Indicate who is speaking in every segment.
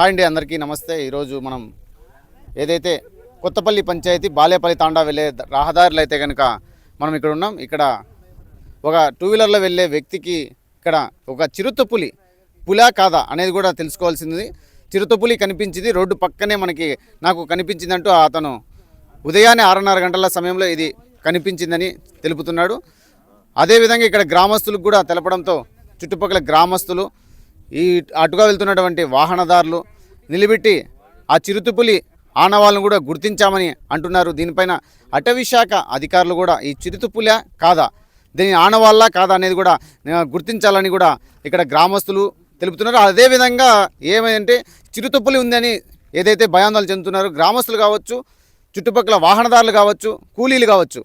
Speaker 1: Hi అండి అందరికీ నమస్తే. ఈరోజు మనం ఏదైతే కొత్తపల్లి పంచాయతీ బాలేపల్లి తాండా వెళ్ళే రహదారులు అయితే కనుక మనం ఇక్కడ ఉన్నాం. ఇక్కడ ఒక టూ వీలర్లో వెళ్ళే వ్యక్తికి ఇక్కడ ఒక చిరుత పులి పులా కాదా అనేది కూడా తెలుసుకోవాల్సింది. చిరుత పులి కనిపించింది. రోడ్డు పక్కనే మనకి నాకు కనిపించిందంటూ అతను ఉదయాన్నే ఆరున్నర గంటల సమయంలో ఇది కనిపించిందని తెలుపుతున్నాడు. అదేవిధంగా ఇక్కడ గ్రామస్తులకు కూడా తెలపడంతో చుట్టుపక్కల గ్రామస్తులు ఈ అటుగా వెళ్తున్నటువంటి వాహనదారులు నిలబెట్టి ఆ చిరుతుపులి ఆనవాళ్ళను కూడా గుర్తించామని అంటున్నారు. దీనిపైన అటవీ శాఖ అధికారులు కూడా ఈ చిరుతుపులి కాదా దీని ఆనవాళ్ళ కాదా అనేది కూడా గుర్తించాలని కూడా ఇక్కడ గ్రామస్తులు తెలుపుతున్నారు. అదేవిధంగా ఏమైందంటే చిరుతుప్పులి ఉందని ఏదైతే భయాందోళన చెందుతున్నారో గ్రామస్తులు కావచ్చు చుట్టుపక్కల వాహనదారులు కావచ్చు కూలీలు కావచ్చు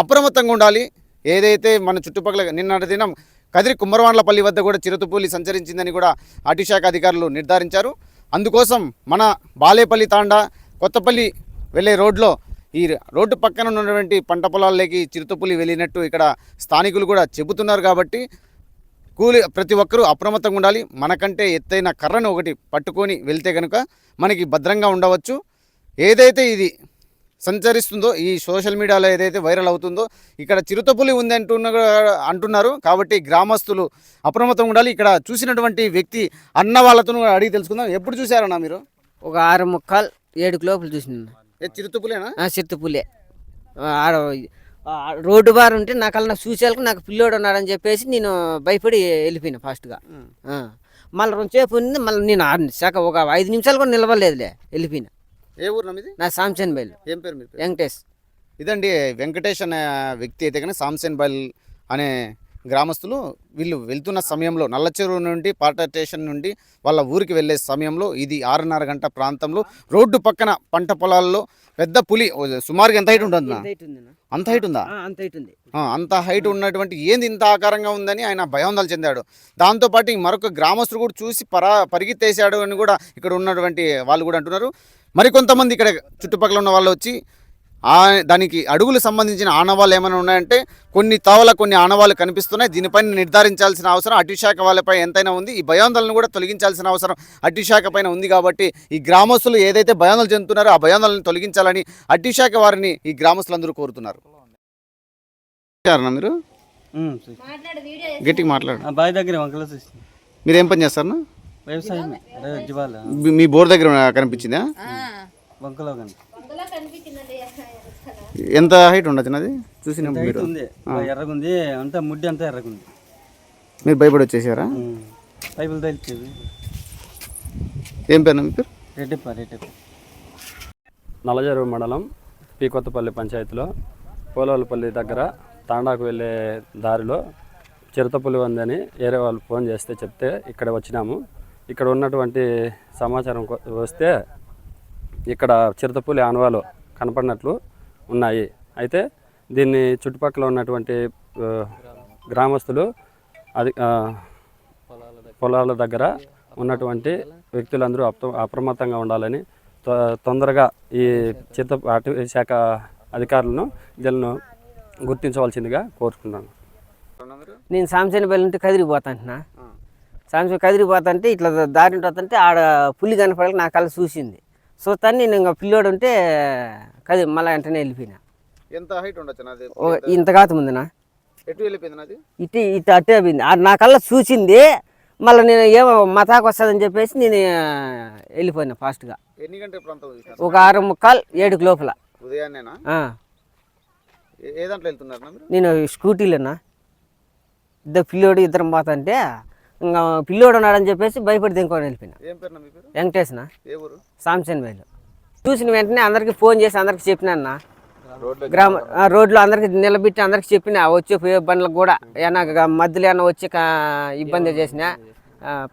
Speaker 1: అప్రమత్తంగా ఉండాలి. ఏదైతే మన చుట్టుపక్కల నిన్నటి దినం కదిరి కుమ్మరవాండ్లపల్లి వద్ద కూడా చిరుతపులి సంచరించిందని కూడా అటుశాఖ అధికారులు నిర్ధారించారు. అందుకోసం మన బాలేపల్లి తాండా కొత్తపల్లి వెళ్ళే రోడ్లో ఈ రోడ్డు పక్కన ఉన్నటువంటి పంట పొలాల్లోకి చిరుతపులి వెళ్ళినట్టు ఇక్కడ స్థానికులు కూడా చెబుతున్నారు కాబట్టి కూలి ప్రతి ఒక్కరూ అప్రమత్తంగా ఉండాలి. మనకంటే ఎత్తైన కర్రను ఒకటి పట్టుకొని వెళ్తే కనుక మనకి భద్రంగా ఉండవచ్చు. ఏదైతే ఇది సంచరిస్తుందో ఈ సోషల్ మీడియాలో ఏదైతే వైరల్ అవుతుందో ఇక్కడ చిరుతపులి ఉంది అంటున్న అంటున్నారు. కాబట్టి గ్రామస్తులు అప్రమత్తంగా ఉండాలి. ఇక్కడ చూసినటువంటి వ్యక్తి అన్న వాళ్ళతో కూడా అడిగి తెలుసుకుందాం. ఎప్పుడు చూసారన్నా మీరు?
Speaker 2: ఒక ఆరు ముక్కాలు ఏడు లోపల చూసిన
Speaker 1: ఏ చిరుతపులేనా?
Speaker 2: చిరుతపులే. ఆడ రోడ్డు బార్ ఉంటే నాకు నాకు చూసేలకు నాకు పిల్లోడు ఉన్నాడని చెప్పేసి నేను భయపడి వెళ్ళిపోయినా ఫాస్ట్గా. మళ్ళీ రెండుసేపు ఉంది. మళ్ళీ నేను ఆరు శాఖ ఒక ఐదు నిమిషాలు కూడా నిలవలేదులే వెళ్ళిపోయినా.
Speaker 1: ఏ ఊరు నమ్మిది
Speaker 2: నా సాంసన్ బయలు
Speaker 1: ఏం పేరు మీ పేరు
Speaker 2: వెంకటేష్.
Speaker 1: ఇదండి వెంకటేష్ అనే వ్యక్తి అయితే కానీ సామ్సన్ బల్ అనే గ్రామస్తులు వీళ్ళు వెళ్తున్న సమయంలో నల్లచెరువు నుండి పాట స్టేషన్ నుండి వాళ్ళ ఊరికి వెళ్ళే సమయంలో ఇది ఆరున్నర గంట ప్రాంతంలో రోడ్డు పక్కన పంట పొలాల్లో పెద్ద పులి సుమారుగా ఎంత హైట్ ఉంటుంది
Speaker 2: అంత హైట్ ఉంది?
Speaker 1: అంత హైట్ ఉందా.
Speaker 2: అంత హైట్
Speaker 1: ఉన్నటువంటి ఏంది ఇంత ఆకారంగా ఉందని ఆయన భయాందోళన చెందాడు. దాంతోపాటు మరొక గ్రామస్తుడు కూడా చూసి పరా పరిగెత్తేసాడు అని కూడా ఇక్కడ ఉన్నటువంటి వాళ్ళు కూడా అంటున్నారు. మరికొంతమంది ఇక్కడ చుట్టుపక్కల ఉన్న వాళ్ళు వచ్చి ఆ దానికి అడుగులు సంబంధించిన ఆనవాళ్ళు ఏమైనా ఉన్నాయంటే కొన్ని తావల కొన్ని ఆనవాళ్ళు కనిపిస్తున్నాయి. దీనిపైన నిర్ధారించాల్సిన అవసరం అటుశాఖ వాళ్ళపై ఎంతైనా ఉంది. ఈ భయాందోళన కూడా తొలగించాల్సిన అవసరం అటుశాఖ పైన ఉంది కాబట్టి ఈ గ్రామస్తులు ఏదైతే భయాందోళన చెందుతున్నారో ఆ భయాందోళన తొలగించాలని అటుశాఖ వారిని ఈ గ్రామస్తులందరూ కోరుతున్నారు. మీరు? గట్టిగా మాట్లాడు.
Speaker 3: బావి దగ్గర
Speaker 1: మీరు ఏం పని చేస్తారన్నా?
Speaker 3: వ్యవసాయమే. అదే జీవాల
Speaker 1: మీ- మీ బోర్ దగ్గర కనిపించిందా?
Speaker 3: వంకలో
Speaker 1: ఎంత హైట్ ఉండొచ్చు అది చూసినప్పుడు మీరు.
Speaker 3: ఉంది? ఎర్రగుంది అంతా ముడ్డి అంతా ఎర్రగుంది.
Speaker 1: మీరు భయపడి వచ్చేసారా.
Speaker 3: పైపులు తలిచేది
Speaker 1: ఏం పేరు మీ పేరు?
Speaker 3: రెడ్డిప్ప రెడ్డిప్ప.
Speaker 4: నల్లజరువు మండలం పీ కొత్తపల్లి పంచాయతీలో పోలవలపల్లి దగ్గర తాండాకు వెళ్ళే దారిలో చిరుతపులి ఉందని వేరే వాళ్ళు ఫోన్ చేస్తే చెప్తే ఇక్కడ వచ్చినాము. ఇక్కడ ఉన్నటువంటి సమాచారం వస్తే ఇక్కడ చిరుతపులి ఆనవాలు కనపడినట్లు ఉన్నాయి. అయితే దీన్ని చుట్టుపక్కల ఉన్నటువంటి గ్రామస్తులు అది పొలాల దగ్గర ఉన్నటువంటి వ్యక్తులందరూ అప్ర అప్రమత్తంగా ఉండాలని తొ- తొందరగా ఈ చిత్త అటవీ శాఖ అధికారులను దీనిని గుర్తించవలసిందిగా కోరుకుంటున్నాను.
Speaker 2: నేను సాంసన్ బయలు ఉంటే కదిరిపోతా అంటున్నా సాంసన్ కదిరిపోతా అంటే ఇట్లా దారి పోతుంటే ఆడ పులి కనపడక నా కళ్ళ చూసింది. చూస్తాను నేను ఇంకా పిల్లోడు ఉంటే కది మళ్ళీ వెంటనే వెళ్ళిపోయినా.
Speaker 1: ఎంత హైట్ ఉండొచ్చు
Speaker 2: ఇంత
Speaker 1: ఎటు వెళ్ళిపోయింది నాది?
Speaker 2: ఇటు ఇటు అట్టే పోయింది. ఆ నా కళ్ళ చూసింది. మళ్ళీ నేను ఏమో మతాకు వస్తుందని చెప్పేసి నేను వెళ్ళిపోయినా ఫాస్ట్గా.
Speaker 1: ఎన్ని గంటల ప్రాంతం
Speaker 2: ఒక ఆరు ముక్కాలు ఏడుకు లోపల.
Speaker 1: ఉదయాన్నేనా? ఏ- దాంట్లో
Speaker 2: నేను స్కూటీలోనా? ఇద్దరు పిల్లోడు ఇద్దరం పోతుంటే ఇంకా పిల్లోడు ఉన్నాడని చెప్పేసి భయపడి దింకొని వెళ్ళిపోయినా.
Speaker 1: ఊరు?
Speaker 2: సామ్సన్ వైలు. చూసిన వెంటనే అందరికి ఫోన్ చేసి అందరికి చెప్పినా అన్న. గ్రామ రోడ్లో అందరికి నిలబెట్టి అందరికి చెప్పిన. వచ్చే బండ్లకు కూడా ఏమన్నా మధ్యలో ఏమన్నా వచ్చి ఇబ్బంది చేసిన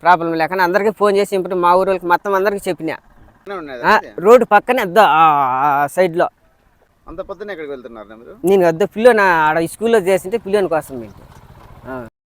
Speaker 2: ప్రాబ్లం లేకుండా అందరికీ ఫోన్ చేసి ఇప్పుడు మా ఊరు మొత్తం అందరికి చెప్పిన. రోడ్డు పక్కనే సైడ్లో.
Speaker 1: అంత పొద్దున్న ఎక్కడికి వెళ్తున్నారా
Speaker 2: నేను వద్ద పిల్లోని ఆడ స్కూల్లో చేసింటే పిల్లోని కోసం
Speaker 3: దాని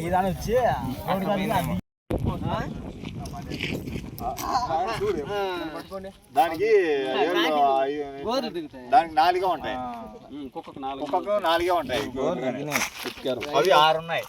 Speaker 3: ఇదాని వచ్చి
Speaker 5: దానికి దానికి నాలుగే ఉంటాయి.
Speaker 4: కుక్కకు నాలుగు.
Speaker 5: కుక్కకు నాలుగే ఉంటాయి. అవి ఆరు ఉన్నాయి